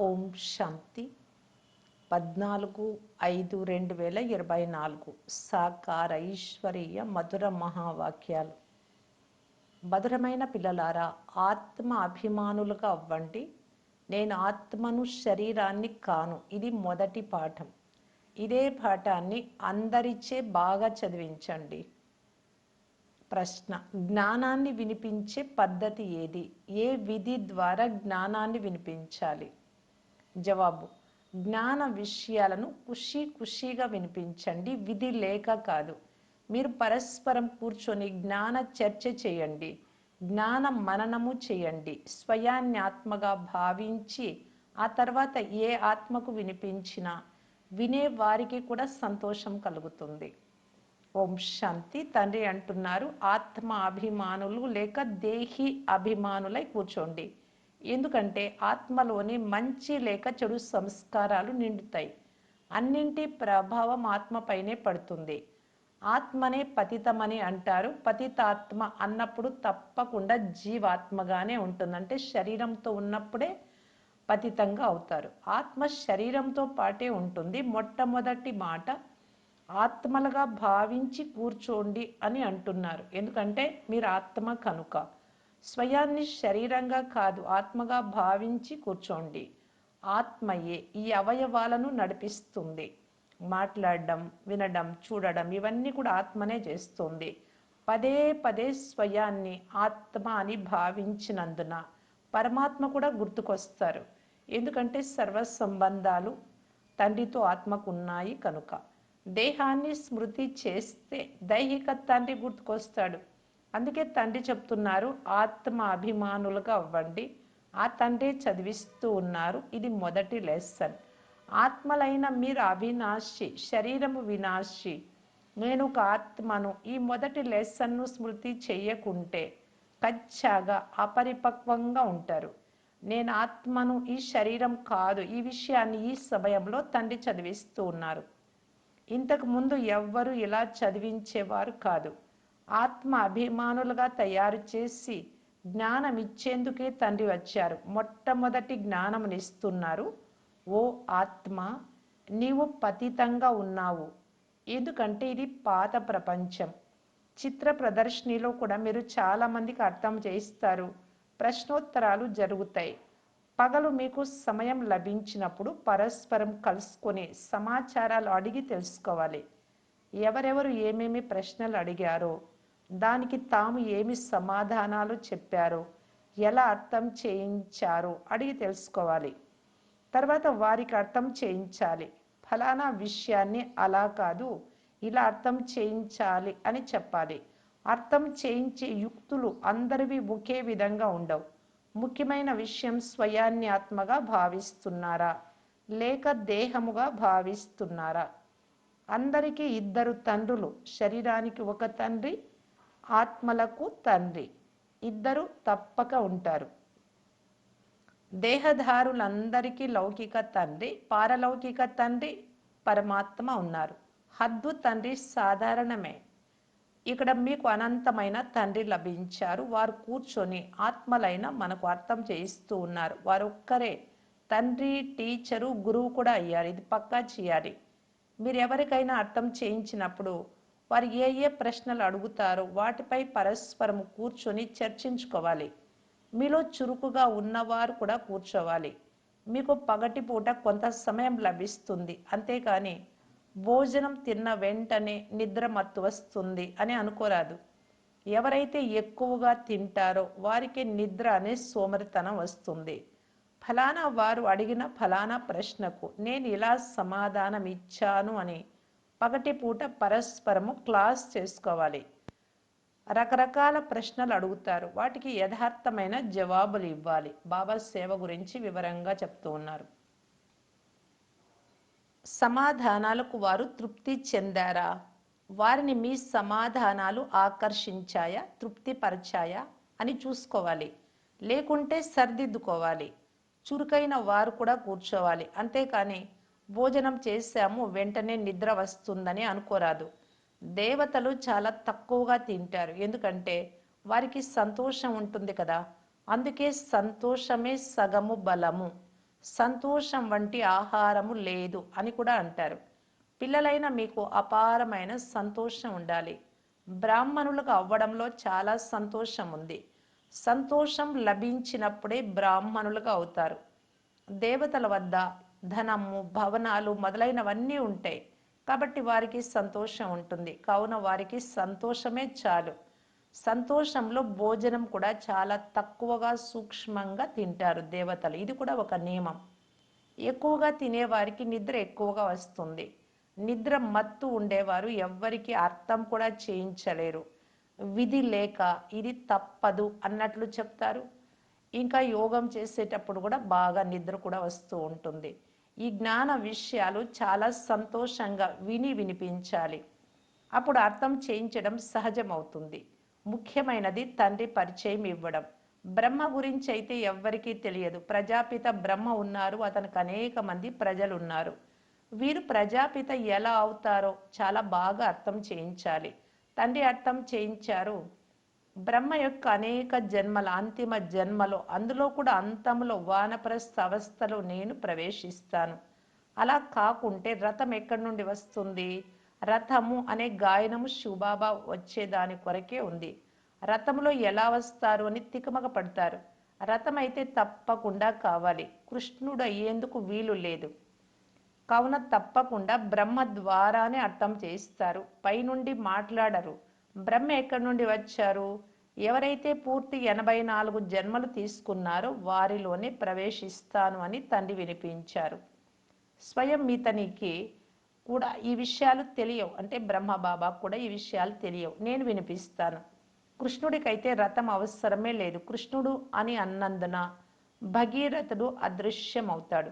ఓం శాంతి. పద్నాలుగు ఐదు రెండు వేల ఇరవై నాలుగు సాకార ఐశ్వరీయ మధుర మహావాక్యాలు. మధురమైన పిల్లలారా ఆత్మ అభిమానులుగా అవ్వండి. నేను ఆత్మను శరీరాన్ని కాను. ఇది మొదటి పాఠం. ఇదే పాఠాన్ని అందరిచే బాగా చదివించండి. ప్రశ్న జ్ఞానాన్ని వినిపించే పద్ధతి ఏది? ఏ విధి ద్వారా జ్ఞానాన్ని వినిపించాలి? జవాబు. జ్ఞాన విషయాలను ఖుషీ ఖుషీగా వినిపించండి. విధి లేక కాదు. మీరు పరస్పరం కూర్చొని జ్ఞాన చర్చ చేయండి. జ్ఞాన మననము చేయండి. స్వయాన్యాత్మగా భావించి ఆ తర్వాత ఏ ఆత్మకు వినిపించినా వినే వారికి కూడా సంతోషం కలుగుతుంది. ఓం శాంతి. తండ్రి అంటున్నారు ఆత్మ అభిమానులు లేక దేహి అభిమానులై కూర్చోండి. ఎందుకంటే ఆత్మలోని మంచి లేక చెడు సంస్కారాలు నిండుతాయి. అన్నింటి ప్రభావం ఆత్మపైనే పడుతుంది. ఆత్మనే పతితమని అంటారు. పతితాత్మ అన్నప్పుడు తప్పకుండా జీవాత్మగానే ఉంటుంది. అంటే శరీరంతో ఉన్నప్పుడే పతితంగా అవుతారు. ఆత్మ శరీరంతో పాటే ఉంటుంది. మొట్టమొదటి మాట ఆత్మలుగా భావించి కూర్చోండి అని అంటున్నారు. ఎందుకంటే మీరు ఆత్మ కనుక. స్వయాన్ని శరీరంగా కాదు ఆత్మగా భావించి కూర్చోండి. ఆత్మయే ఈ అవయవాలను నడిపిస్తుంది. మాట్లాడడం వినడం చూడడం ఇవన్నీ కూడా ఆత్మనే చేస్తుంది. పదే పదే స్వయాన్ని ఆత్మ అని భావించినందున పరమాత్మ కూడా గుర్తుకొస్తారు. ఎందుకంటే సర్వ సంబంధాలు తండ్రితో ఆత్మకు ఉన్నాయి కనుక. దేహాన్ని స్మృతి చేస్తే దైహిక తండ్రి గుర్తుకొస్తాడు. అందుకే తండ్రి చెప్తున్నారు ఆత్మ అభిమానులుగా అవ్వండి. ఆ తండ్రి చదివిస్తూ ఉన్నారు. ఇది మొదటి లెసన్ ఆత్మలైన మీరు అవినాశి శరీరము వినాశి. నేను ఒక ఆత్మను ఈ మొదటి లెసన్ను స్మృతి చెయ్యకుంటే కచ్చాగా అపరిపక్వంగా ఉంటారు. నేను ఆత్మను ఈ శరీరం కాదు ఈ విషయాన్ని ఈ సమయంలో తండ్రి చదివిస్తూ ఉన్నారు. ఇంతకు ముందు ఎవ్వరు ఇలా చదివించేవారు కాదు. ఆత్మ అభిమానులుగా తయారు చేసి జ్ఞానం ఇచ్చేందుకే తండ్రి వచ్చారు. మొట్టమొదటి జ్ఞానమునిస్తున్నారు. ఓ ఆత్మ నీవు పతితంగా ఉన్నావు. ఎందుకంటే ఇది పాత ప్రపంచం. చిత్ర ప్రదర్శనలో కూడా మీరు చాలామందికి అర్థం చేయిస్తారు. ప్రశ్నోత్తరాలు జరుగుతాయి. పగలు మీకు సమయం లభించినప్పుడు పరస్పరం కలుసుకొని సమాచారాలు అడిగి తెలుసుకోవాలి. ఎవరెవరు ఏమేమి ప్రశ్నలు అడిగారో దానికి తాము ఏమి సమాధానాలు చెప్పారో ఎలా అర్థం చేయించారో అడిగి తెలుసుకోవాలి. తర్వాత వారికి అర్థం చేయించాలి. ఫలానా విషయాన్ని అలా కాదు ఇలా అర్థం చేయించాలి అని చెప్పాలి. అర్థం చేయించే యుక్తులు అందరివి ఒకే విధంగా ఉండవు. ముఖ్యమైన విషయం స్వయాన్ని ఆత్మగా భావిస్తున్నారా? లేక దేహముగా భావిస్తున్నారా? అందరికీ ఇద్దరు తండ్రులు శరీరానికి ఒక తండ్రి ఆత్మలకు తండ్రి. ఇద్దరు తప్పక ఉంటారు. దేహధారులందరికీ లౌకిక తండ్రి పారలౌకిక తండ్రి పరమాత్మ ఉన్నారు. హద్దు తండ్రి సాధారణమే. ఇక్కడ మీకు అనంతమైన తండ్రి లభించారు. వారు కూర్చొని ఆత్మలైన మనకు అర్థం చేయిస్తూ ఉన్నారు. వారు ఒక్కరే తండ్రి టీచరు గురువు కూడా అయ్యారు. ఇది పక్కా చేయాలి. మీరు ఎవరికైనా అర్థం చేయించినప్పుడు వారు ఏ ఏ ప్రశ్నలు అడుగుతారో వాటిపై పరస్పరం కూర్చొని చర్చించుకోవాలి. మీలో చురుకుగా ఉన్నవారు కూడా కూర్చోవాలి. మీకు పగటిపూట కొంత సమయం లభిస్తుంది. అంతేకాని భోజనం తిన్న వెంటనే నిద్ర మత్తు వస్తుంది అని అనుకోరాదు. ఎవరైతే ఎక్కువగా తింటారో వారికి నిద్ర అనే సోమరితనం వస్తుంది. ఫలానా వారు అడిగిన ఫలానా ప్రశ్నకు నేను ఇలా సమాధానం ఇచ్చాను అని పగటిపూట పరస్పరము క్లాస్ చేసుకోవాలి. రకరకాల ప్రశ్నలు అడుగుతారు. వాటికి యథార్థమైన జవాబులు ఇవ్వాలి. బాబా సేవ గురించి వివరంగా చెప్తూ ఉన్నారు. సమాధానాలకు వారు తృప్తి చెందారా? వారిని మీ సమాధానాలు ఆకర్షించాయా? తృప్తిపరిచాయా? అని చూసుకోవాలి. లేకుంటే సర్దిద్దుకోవాలి. చురుకైన వారు కూడా కూర్చోవాలి. అంతేకాని భోజనం చేశాము వెంటనే నిద్ర వస్తుందని అనుకోరాదు. దేవతలు చాలా తక్కువగా తింటారు. ఎందుకంటే వారికి సంతోషం ఉంటుంది కదా. అందుకే సంతోషమే సగము బలము. సంతోషం వంటి ఆహారము లేదు అని కూడా అంటారు. పిల్లలైన మీకు అపారమైన సంతోషం ఉండాలి. బ్రాహ్మణులకు అవ్వడంలో చాలా సంతోషం ఉంది. సంతోషం లభించినప్పుడే బ్రాహ్మణులుగా అవుతారు. దేవతల వద్ద ధనము భవనాలు మొదలైనవన్నీ ఉంటాయి. కాబట్టి వారికి సంతోషం ఉంటుంది. కావున వారికి సంతోషమే చాలు. సంతోషంలో భోజనం కూడా చాలా తక్కువగా సూక్ష్మంగా తింటారు దేవతలు. ఇది కూడా ఒక నియమం. ఎక్కువగా తినేవారికి నిద్ర ఎక్కువగా వస్తుంది. నిద్ర మత్తు ఉండేవారు ఎవ్వరికి అర్థం కూడా చేయించలేరు. విధి లేక ఇది తప్పదు అన్నట్లు చెప్తారు. ఇంకా యోగం చేసేటప్పుడు కూడా బాగా నిద్ర కూడా వస్తూ ఉంటుంది. ఈ జ్ఞాన విషయాలు చాలా సంతోషంగా విని వినిపించాలి. అప్పుడు అర్థం చేయించడం సహజమవుతుంది. ముఖ్యమైనది తండ్రి పరిచయం ఇవ్వడం. బ్రహ్మ గురించి అయితే ఎవ్వరికీ తెలియదు. ప్రజాపిత బ్రహ్మ ఉన్నారు. అతనికి అనేక మంది ప్రజలు ఉన్నారు వీరు ప్రజాపిత ఎలా అవుతారో చాలా బాగా అర్థం చేయించాలి. తండ్రి అర్థం చేయించారు. బ్రహ్మ యొక్క అనేక జన్మల అంతిమ జన్మలో అందులో కూడా అంతంలో వానప్రస్థ అవస్థలో నేను ప్రవేశిస్తాను. అలా కాకుంటే రథం ఎక్కడి నుండి వస్తుంది? రథము అనే గాయనము శివబాబా వచ్చేదాని కొరకే ఉంది. రథంలో ఎలా వస్తారు అని తికమక పడతారు. రథం అయితే తప్పకుండా కావాలి. కృష్ణుడు అయ్యేందుకు వీలు లేదు. కావున తప్పకుండా బ్రహ్మ ద్వారానే అర్థం చేస్తారు పైనుండి మాట్లాడరు. బ్రహ్మ ఎక్కడి నుండి వచ్చారు? ఎవరైతే పూర్తి ఎనభై నాలుగు జన్మలు తీసుకున్నారో వారిలోనే ప్రవేశిస్తాను అని తండ్రి వినిపించారు. స్వయం ఇతనికి కూడా ఈ విషయాలు తెలియవు. అంటే బ్రహ్మ బాబా కూడా ఈ విషయాలు తెలియవు. నేను వినిపిస్తాను. కృష్ణుడికైతే రథం అవసరమే లేదు. కృష్ణుడు అని అన్నందున భగీరథుడు అదృశ్యమవుతాడు.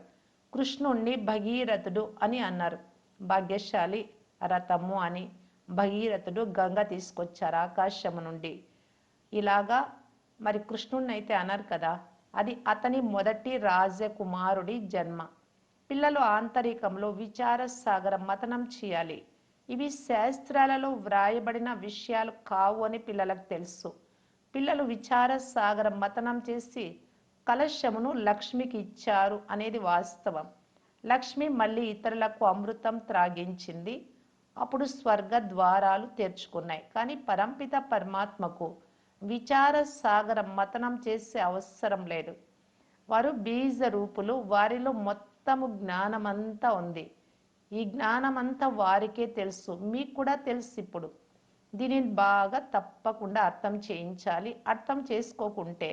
కృష్ణుణ్ణి భగీరథుడు అని అన్నారు. భాగ్యశాలి రథము అని భగీరథుడు గంగ తీసుకొచ్చారు ఆకాశము నుండి. ఇలాగా మరి కృష్ణుడిని అయితే అన్నారు కదా అది అతని మొదటి రాజకుమారుడి జన్మ. పిల్లలు ఆంతరికంలో విచార సాగరం మతనం చేయాలి. ఇవి శాస్త్రాలలో వ్రాయబడిన విషయాలు కావు అని పిల్లలకు తెలుసు. పిల్లలు విచార సాగరం మతనం చేసి కలశమును లక్ష్మికి ఇచ్చారు అనేది వాస్తవం. లక్ష్మి మళ్ళీ ఇతరులకు అమృతం త్రాగించింది. అప్పుడు స్వర్గ ద్వారాలు తెరుచుకున్నాయి. కానీ పరంపిత పరమాత్మకు విచార సాగరం మతనం చేసే అవసరం లేదు. వారు బీజ రూపులు వారిలో మొత్తము జ్ఞానమంతా ఉంది. ఈ జ్ఞానమంతా వారికే తెలుసు. మీకు కూడా తెలుసు ఇప్పుడు. దీనిని బాగా తప్పకుండా అర్థం చేయించాలి. అర్థం చేసుకోకుంటే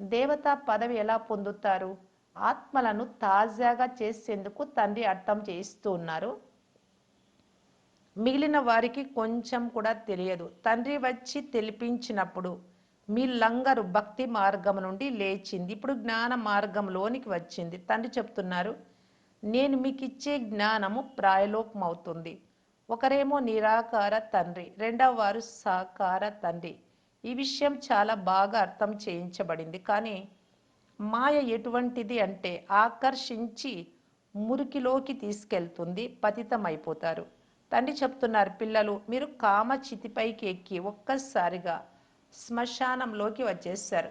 దేవతా పదవి ఎలా పొందుతారు? ఆత్మలను తాజాగా చేసేందుకు తండ్రి అర్థం చేయిస్తూ ఉన్నారు. మిగిలిన వారికి కొంచెం కూడా తెలియదు. తండ్రి వచ్చి తెలిపించినప్పుడు మీ లంగరు భక్తి మార్గం నుండి లేచింది. ఇప్పుడు జ్ఞాన మార్గంలోనికి వచ్చింది. తండ్రి చెప్తున్నారు నేను మీకు ఇచ్చే జ్ఞానము ప్రాయలోపం అవుతుంది ఒకరేమో నిరాకార తండ్రి రెండవ వారు సాకార తండ్రి. ఈ విషయం చాలా బాగా అర్థం చేయించబడింది. కానీ మాయ ఎటువంటిది అంటే ఆకర్షించి మురికిలోకి తీసుకెళ్తుంది పతితమైపోతారు. తండ్రి చెప్తున్నారు పిల్లలు మీరు కామ చితిపైకి ఎక్కి ఒక్కసారిగా శ్మశానంలోకి వచ్చేసారు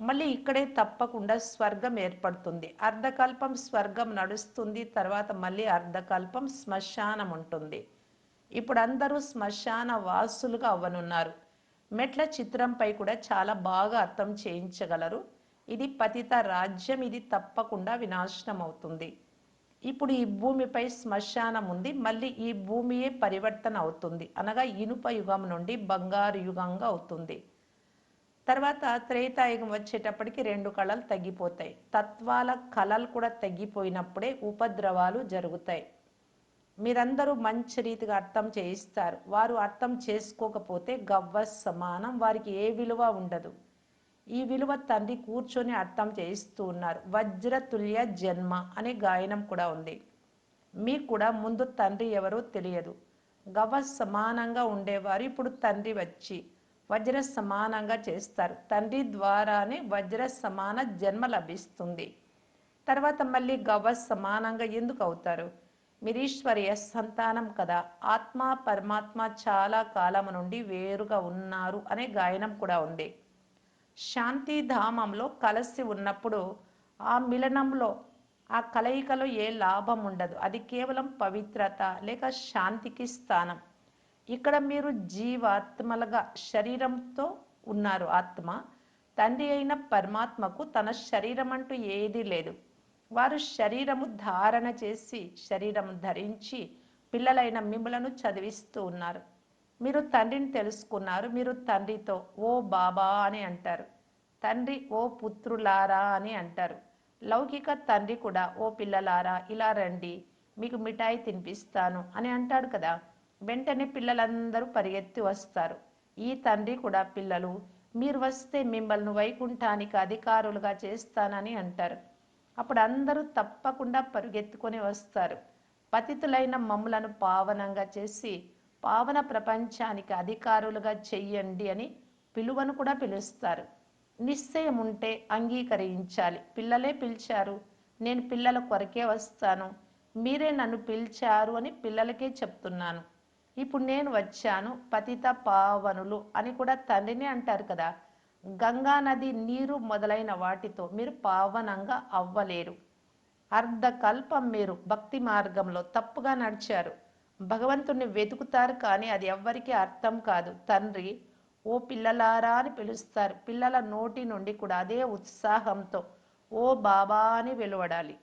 మళ్ళీ ఇక్కడే తప్పకుండా స్వర్గం ఏర్పడుతుంది. అర్ధకల్పం స్వర్గం నడుస్తుంది తర్వాత మళ్ళీ అర్ధకల్పం శ్మశానం ఉంటుంది. ఇప్పుడు అందరూ శ్మశాన వాసులుగా అవ్వనున్నారు. మెట్ల చిత్రంపై కూడా చాలా బాగా అర్థం చేయించగలరు. ఇది పతిత రాజ్యం ఇది తప్పకుండా వినాశనం అవుతుంది ఇప్పుడు ఈ భూమిపై శ్మశానం ఉంది మళ్ళీ ఈ భూమియే పరివర్తన అవుతుంది. అనగా ఇనుప యుగం నుండి బంగారు యుగంగా అవుతుంది. తర్వాత త్రేతాయుగం వచ్చేటప్పటికి రెండు కళలు తగ్గిపోతాయి. తత్వాల కళలు కూడా తగ్గిపోయినప్పుడే ఉపద్రవాలు జరుగుతాయి. మీరందరూ మంచి రీతిగా అర్థం చేయిస్తారు. వారు అర్థం చేసుకోకపోతే గవ్వ సమానం వారికి ఏ విలువ ఉండదు. ఈ విలువ తండ్రి కూర్చొని అర్థం చేయిస్తూ ఉన్నారు. వజ్రతుల్య జన్మ అనే గాయనం కూడా ఉంది. మీకు కూడా ముందు తండ్రి ఎవరో తెలియదు. గవ్వ సమానంగా ఉండేవారు ఇప్పుడు తండ్రి వచ్చి వజ్ర సమానంగా చేస్తారు. తండ్రి ద్వారానే వజ్ర సమాన జన్మ లభిస్తుంది. తర్వాత మళ్ళీ గవ్వ సమానంగా ఎందుకు అవుతారు? మీరు సంతానం కదా. ఆత్మ పరమాత్మ చాలా కాలం నుండి వేరుగా ఉన్నారు అనే గాయనం కూడా ఉంది. శాంతిధామంలో కలిసి ఉన్నప్పుడు ఆ మిలనంలో ఆ కలయికలో ఏ లాభం ఉండదు. అది కేవలం పవిత్రత లేక శాంతికి స్థానం. ఇక్కడ మీరు జీవాత్మలుగా శరీరంతో ఉన్నారు ఆత్మ. తండ్రి అయిన పరమాత్మకు తన శరీరం అంటూ ఏదీ లేదు. వారు శరీరము ధారణ చేసి శరీరం ధరించి పిల్లలైన మిమ్మలను చదివిస్తూ ఉన్నారు. మీరు తండ్రిని తెలుసుకున్నారు మీరు తండ్రితో ఓ బాబా అని అంటారు. తండ్రి ఓ పుత్రులారా అని అంటారు. లౌకిక తండ్రి కూడా ఓ పిల్లలారా ఇలా రండి మీకు మిఠాయి తినిపిస్తాను అని అంటాడు కదా. వెంటనే పిల్లలందరూ పరిగెత్తి వస్తారు. ఈ తండ్రి కూడా పిల్లలు మీరు వస్తే మిమ్మల్ని వైకుంఠానికి అధికారులుగా చేస్తానని అంటారు. అప్పుడు అందరూ తప్పకుండా పరుగెత్తుకొని వస్తారు. పతితులైన మమ్ములను పావనంగా చేసి పావన ప్రపంచానికి అధికారులుగా చెయ్యండి అని పిలువను కూడా పిలుస్తారు. నిశ్చయం ఉంటే అంగీకరించాలి. పిల్లలే పిలిచారు. నేను పిల్లల కొరకే వస్తాను. మీరే నన్ను పిలిచారు అని పిల్లలకే చెప్తున్నాను. ఇప్పుడు నేను వచ్చాను. పతిత పావనులు అని కూడా తండ్రిని అంటారు కదా. గంగా నది నీరు మొదలైన వాటితో మీరు పావనంగా అవ్వలేరు. అర్ధకల్పం మీరు భక్తి మార్గంలో తప్పుగా నడిచారు. భగవంతుణ్ణి వెతుకుతారు కానీ అది ఎవ్వరికీ అర్థం కాదు. తండ్రి ఓ పిల్లలారా అని పిలుస్తారు. పిల్లల నోటి నుండి కూడా అదే ఉత్సాహంతో ఓ బాబా అని వెలువడాలి.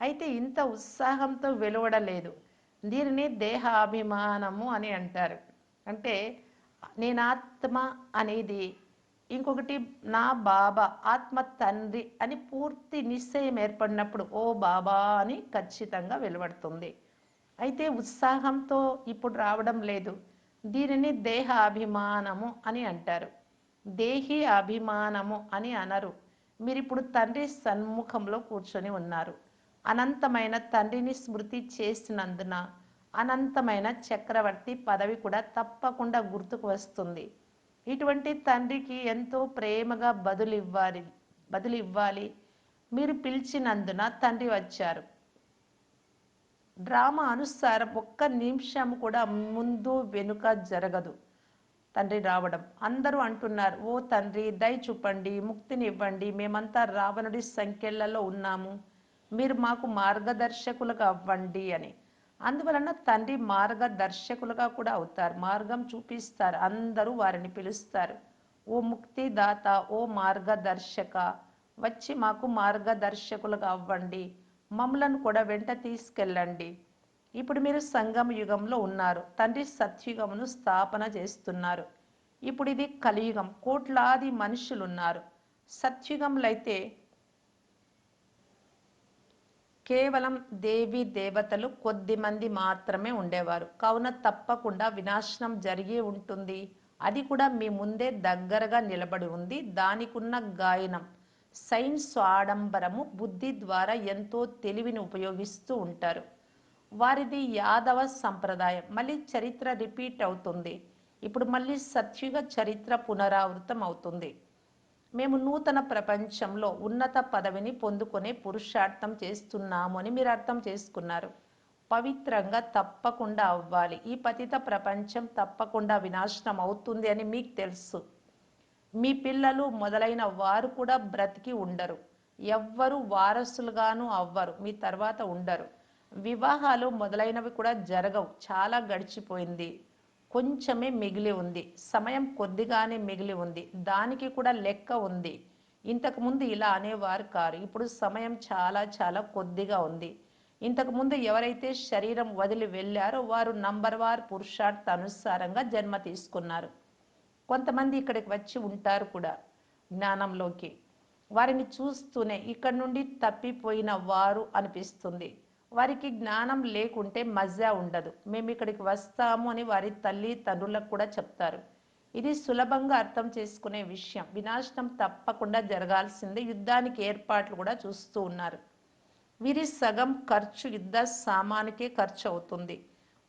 అయితే ఇంత ఉత్సాహంతో వెలువడలేదు. దీనిని దేహాభిమానము అని అంటారు. అంటే నేను ఆత్మ అనేది ఇంకొకటి నా బాబా ఆత్మ తండ్రి అని పూర్తి నిశ్చయం ఏర్పడినప్పుడు ఓ బాబా అని ఖచ్చితంగా వెలువడుతుంది. అయితే ఉత్సాహంతో ఇప్పుడు రావడం లేదు. దీనిని దేహ అభిమానము అని అంటారు. దేహి అభిమానము అని అనరు. మీరు ఇప్పుడు తండ్రి సన్ముఖంలో కూర్చొని ఉన్నారు. అనంతమైన తండ్రిని స్మృతి చేసినందున అనంతమైన చక్రవర్తి పదవి కూడా తప్పకుండా గుర్తుకు వస్తుంది. ఇటువంటి తండ్రికి ఎంతో ప్రేమగా బదులు ఇవ్వాలి బదులు ఇవ్వాలి మీరు పిలిచినందున తండ్రి వచ్చారు. డ్రామా అనుసారం ఒక్క నిమిషం కూడా ముందు వెనుక జరగదు. తండ్రి రావడం. అందరూ అంటున్నారు ఓ తండ్రి దయ చూపండి ముక్తిని ఇవ్వండి మేమంతా రావణుడి సంఖ్యలలో ఉన్నాము. మీరు మాకు మార్గదర్శకులుగా అవ్వండి అని. అందువలన తండ్రి మార్గదర్శకులుగా కూడా అవుతారు. మార్గం చూపిస్తారు. అందరూ వారిని పిలుస్తారు. ఓ ముక్తిదాత ఓ మార్గదర్శక వచ్చి మాకు మార్గదర్శకులుగా అవ్వండి. మమ్మలను కూడా వెంట తీసుకెళ్ళండి. ఇప్పుడు మీరు సంగమ యుగంలో ఉన్నారు. తండ్రి సత్యుగమును స్థాపన చేస్తున్నారు. ఇప్పుడు ఇది కలియుగం. కోట్లాది మనుషులు ఉన్నారు సత్యుగంలో అయితే కేవలం దేవి దేవతలు కొద్ది మంది మాత్రమే ఉండేవారు. కావున తప్పకుండా వినాశనం జరిగి ఉంటుంది. అది కూడా మీ ముందే దగ్గరగా నిలబడి ఉంది. దానికున్న గాయనం. సైన్స్ ఆడంబరము బుద్ధి ద్వారా ఎంతో తెలివిని ఉపయోగిస్తూ ఉంటారు. వారిది యాదవ సంప్రదాయం. మళ్ళీ చరిత్ర రిపీట్ అవుతుంది. ఇప్పుడు మళ్ళీ సత్యుగ చరిత్ర పునరావృతం అవుతుంది. మేము నూతన ప్రపంచంలో ఉన్నత పదవిని పొందుకునే పురుషార్థం చేస్తున్నాము అని మీరు అర్థం చేసుకున్నారు. పవిత్రంగా తప్పకుండా అవ్వాలి. ఈ పతిత ప్రపంచం తప్పకుండా వినాశనం అవుతుంది అని మీకు తెలుసు. మీ పిల్లలు మొదలైన వారు కూడా బ్రతికి ఉండరు. ఎవ్వరు వారసులుగాను అవ్వరు. మీ తర్వాత ఉండరు. వివాహాలు మొదలైనవి కూడా జరగవు. చాలా గడిచిపోయింది. కొంచెమే మిగిలి ఉంది. సమయం కొద్దిగానే మిగిలి ఉంది. దానికి కూడా లెక్క ఉంది. ఇంతకుముందు ఇలా అనేవారు కారు. ఇప్పుడు సమయం చాలా చాలా కొద్దిగా ఉంది. ఇంతకుముందు ఎవరైతే శరీరం వదిలి వెళ్ళారో వారు నంబర్ వార్ పురుషార్థ అనుసారంగా జన్మ తీసుకున్నారు. కొంతమంది ఇక్కడికి వచ్చి ఉంటారు కూడా జ్ఞానంలోకి. వారిని చూస్తూనే ఇక్కడ నుండి తప్పిపోయిన వారు అనిపిస్తుంది. వారికి జ్ఞానం లేకుంటే మజా ఉండదు. మేము ఇక్కడికి వస్తాము అని వారి తల్లి తండ్రులకు కూడా చెప్తారు. ఇది సులభంగా అర్థం చేసుకునే విషయం. వినాశనం తప్పకుండా జరగాల్సిందే. యుద్ధానికి ఏర్పాట్లు కూడా చూస్తూ ఉన్నారు. వీరి సగం ఖర్చు యుద్ధ సామానికే ఖర్చు అవుతుంది.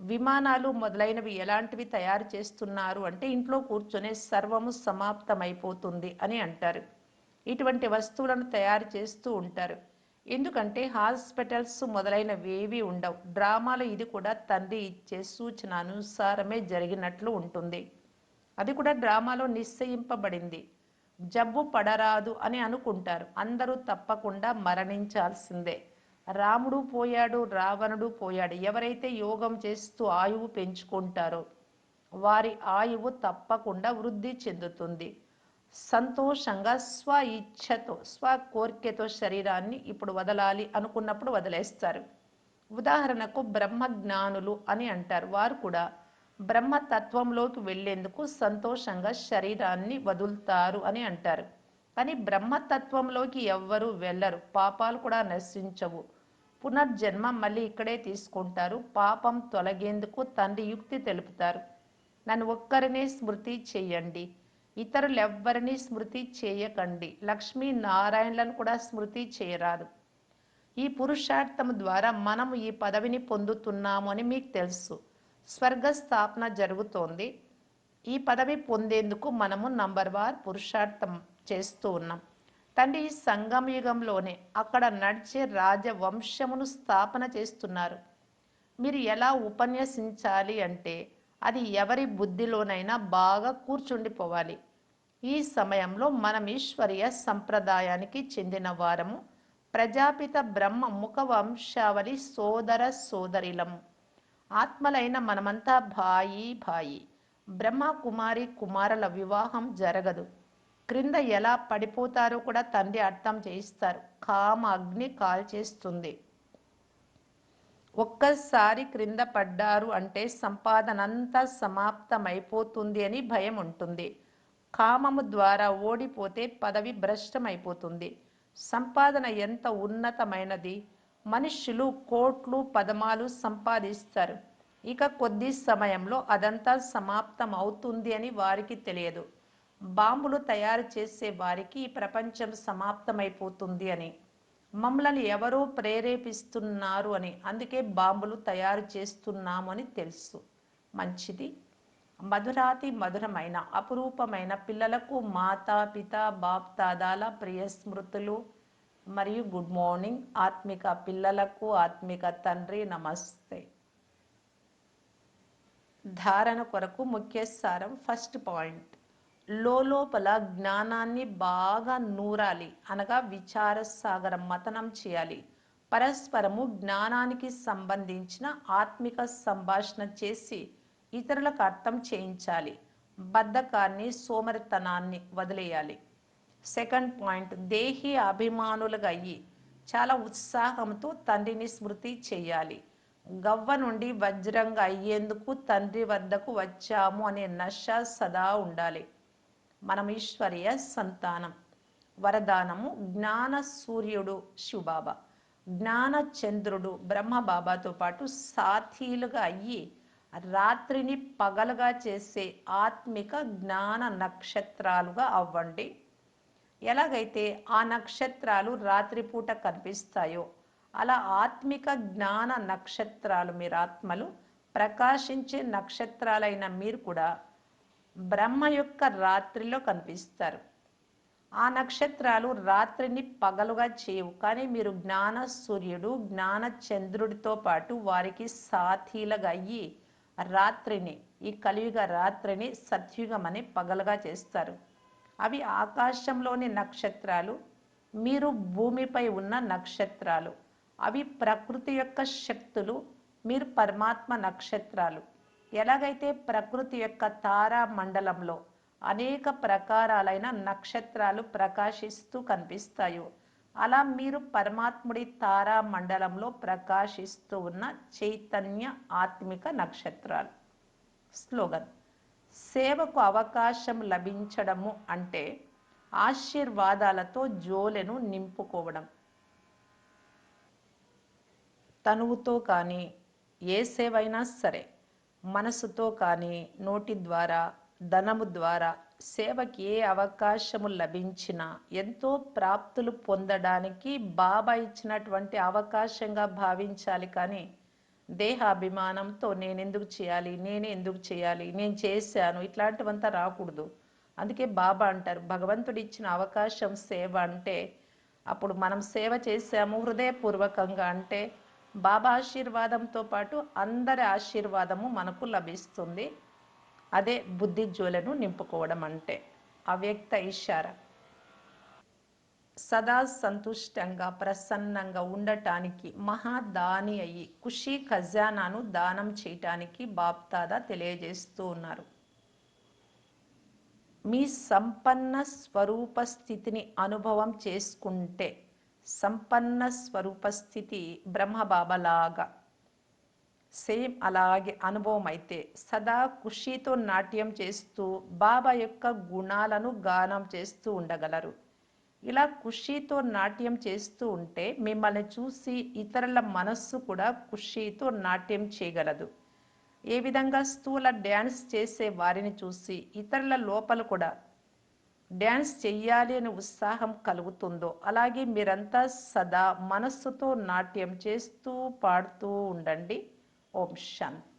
విమానాలు మొదలైనవి ఎలాంటివి తయారు చేస్తున్నారు అంటే ఇంట్లో కూర్చొనే సర్వము సమాప్తమైపోతుంది అని అంటారు. ఇటువంటి వస్తువులను తయారు చేస్తూ ఉంటారు. ఎందుకంటే హాస్పిటల్స్ మొదలైనవి ఏవి ఉండవు. డ్రామాలో ఇది కూడా తండ్రి ఇచ్చే సూచన అనుసారమే జరిగినట్లు ఉంటుంది. అది కూడా డ్రామాలో నిశ్చయింపబడింది. జబ్బు పడరాదు అని అనుకుంటారు. అందరూ తప్పకుండా మరణించాల్సిందే. రాముడు పోయాడు రావణుడు పోయాడు. ఎవరైతే యోగం చేస్తూ ఆయువు పెంచుకుంటారో వారి ఆయువు తప్పకుండా వృద్ధి చెందుతుంది. సంతోషంగా స్వ ఇచ్ఛతో స్వ కోరికతో శరీరాన్ని ఇప్పుడు వదలాలి అనుకున్నప్పుడు వదిలేస్తారు. ఉదాహరణకు బ్రహ్మ జ్ఞానులు అని అంటారు. వారు కూడా బ్రహ్మతత్వంలోకి వెళ్ళేందుకు సంతోషంగా శరీరాన్ని వదులుతారు అని అంటారు. కానీ బ్రహ్మతత్వంలోకి ఎవ్వరూ వెళ్ళరు. పాపాలు కూడా నశించవు. పునర్జన్మ మళ్ళీ ఇక్కడే తీసుకుంటారు. పాపం తొలగేందుకు తండ్రి యుక్తి తెలుపుతారు. నన్ను ఒక్కరినే స్మృతి చేయండి ఇతరులు ఎవ్వరిని స్మృతి చేయకండి. లక్ష్మీ నారాయణలను కూడా స్మృతి చేయరాదు. ఈ పురుషార్థం ద్వారా మనము ఈ పదవిని పొందుతున్నాము అని మీకు తెలుసు. స్వర్గ స్థాపన జరుగుతోంది. ఈ పదవి పొందేందుకు మనము నంబర్ వార్ పురుషార్థం చేస్తూ ఉన్నాం. తండ్రి ఈ సంగమయుగంలోనే అక్కడ నడిచే రాజవంశమును స్థాపన చేస్తున్నారు. మీరు ఎలా ఉపన్యసించాలి అంటే అది ఎవరి బుద్ధిలోనైనా బాగా కూర్చుండిపోవాలి. ఈ సమయంలో మనం ఈశ్వరీయ సంప్రదాయానికి చెందిన వారము. ప్రజాపిత బ్రహ్మ ముఖ వంశావళి సోదర సోదరిలము ఆత్మలైన మనమంతా భాయి భాయి. బ్రహ్మ కుమారి కుమారుల వివాహం జరగదు. క్రింద ఎలా పడిపోతారో కూడా తండ్రి అర్థం చేయిస్తారు. కామ అగ్ని కాల్చేస్తుంది. ఒక్కసారి క్రింద పడ్డారు అంటే సంపాదన అంతా సమాప్తమైపోతుంది అని భయం ఉంటుంది. కామము ద్వారా ఓడిపోతే పదవి భ్రష్టమైపోతుంది. సంపాదన ఎంత ఉన్నతమైనది? మనుష్యులు కోట్లు పదమాలు సంపాదిస్తారు. ఇక కొద్ది సమయంలో అదంతా సమాప్తం అవుతుంది అని వారికి తెలియదు. బాంబులు తయారు చేసే వారికి ప్రపంచం సమాప్తమైపోతుంది అని. మమ్మల్ని ఎవరో ప్రేరేపిస్తున్నారు అని. అందుకే బాంబులు తయారు చేస్తున్నాము అని తెలుసు. మంచిది. మధురాతి మధురమైన అపురూపమైన పిల్లలకు మాతా పిత బాప్ తాదాల ప్రియ స్మృతులు మరియు గుడ్ మార్నింగ్ ఆత్మిక పిల్లలకు ఆత్మిక తండ్రి నమస్తే. ధారణ కొరకు ముఖ్య సారం ఫస్ట్ పాయింట్. లోపల జ్ఞానాన్ని బాగా నూరాలి. అనగా విచార సాగరం మతనం చేయాలి. పరస్పరము జ్ఞానానికి సంబంధించిన ఆత్మిక సంభాషణ చేసి ఇతరులకు అర్థం చేయించాలి. బద్ధకాన్ని సోమరితనాన్ని వదిలేయాలి. సెకండ్ పాయింట్ దేహి అభిమానులుగా అయ్యి చాలా ఉత్సాహంతో తండ్రిని స్మృతి చేయాలి. గవ్వ నుండి వజ్రంగా అయ్యేందుకు తండ్రి వద్దకు వచ్చాము అనే నష సదా ఉండాలి. మనం ఈశ్వరీయ సంతానం. వరదానము జ్ఞాన సూర్యుడు శివబాబా. జ్ఞాన చంద్రుడు బ్రహ్మబాబాతో పాటు సాథీలుగా అయ్యి రాత్రిని పగలుగా చేసే ఆత్మిక జ్ఞాన నక్షత్రాలుగా అవ్వండి. ఎలాగైతే ఆ నక్షత్రాలు రాత్రిపూట కనిపిస్తాయో అలా ఆత్మిక జ్ఞాన నక్షత్రాలు మీరు ఆత్మలు ప్రకాశించే నక్షత్రాలైన మీరు కూడా బ్రహ్మ యొక్క రాత్రిలో కనిపిస్తారు. ఆ నక్షత్రాలు రాత్రిని పగలుగా చేయవు. కానీ మీరు జ్ఞాన సూర్యుడు జ్ఞాన చంద్రుడితో పాటు వారికి సాథీలుగా అయ్యి రాత్రిని ఈ కలియుగ రాత్రిని సత్యుగమని పగలుగా చేస్తారు. అవి ఆకాశంలోని నక్షత్రాలు మీరు భూమిపై ఉన్న నక్షత్రాలు. అవి ప్రకృతి యొక్క శక్తులు మీరు పరమాత్మ నక్షత్రాలు. ఎలాగైతే ప్రకృతి యొక్క తారా మండలంలో అనేక ప్రకారాలైన నక్షత్రాలు ప్రకాశిస్తూ కనిపిస్తాయో అలా మీరు పరమాత్ముడి తారా మండలంలో ప్రకాశిస్తూ ఉన్న చైతన్య ఆత్మిక నక్షత్రాలు. స్లోగన్. సేవకు అవకాశం లభించడము అంటే ఆశీర్వాదాలతో జోలెను నింపుకోవడం. తనువుతో కానీ ఏ సేవైనా సరే మనసుతో కానీ నోటి ద్వారా ధనము ద్వారా సేవకి ఏ అవకాశము లభించినా ఎంతో ప్రాప్తులు పొందడానికి బాబా ఇచ్చినటువంటి అవకాశంగా భావించాలి. కానీ దేహాభిమానంతో నేను ఎందుకు చేయాలి నేనే ఎందుకు చేయాలి నేను చేశాను ఇట్లాంటివంతా రాకూడదు. అందుకే బాబా అంటారు భగవంతుడు ఇచ్చిన అవకాశం సేవ అంటే అప్పుడు మనం సేవ చేసాము హృదయపూర్వకంగా అంటే బాబా ఆశీర్వాదంతో పాటు అందరి ఆశీర్వాదము మనకు లభిస్తుంది. అదే బుద్ధి జ్వలను నింపుకోవడం అంటే అవ్యక్త ఇషార సదా సంతుష్టంగా ప్రసన్నంగా ఉండటానికి మహాదాని అయ్యి ఖుషి ఖజానాను దానం చేయటానికి బాప్తాదా తెలియజేస్తూ ఉన్నారు. మీ సంపన్న స్వరూప స్థితిని అనుభవం చేసుకుంటే సంపన్న స్వరూప స్థితి బ్రహ్మబాబాలాగా. సేమ్ అలాగే అనుభవం అయితే సదా ఖుషితో నాట్యం చేస్తూ బాబా యొక్క గుణాలను గానం చేస్తూ ఉండగలరు. ఇలా ఖుషీతో నాట్యం చేస్తూ ఉంటే మిమ్మల్ని చూసి ఇతరుల మనస్సు కూడా ఖుషీతో నాట్యం చేయగలదు. ఏ విధంగా స్థూల డ్యాన్స్ చేసే వారిని చూసి ఇతరుల లోపల కూడా డ్యాన్స్ చెయ్యాలి అనే ఉత్సాహం కలుగుతుందో అలాగే మీరంతా సదా మనస్సుతో నాట్యం చేస్తూ పాడుతూ ఉండండి. ఓం శాంతి.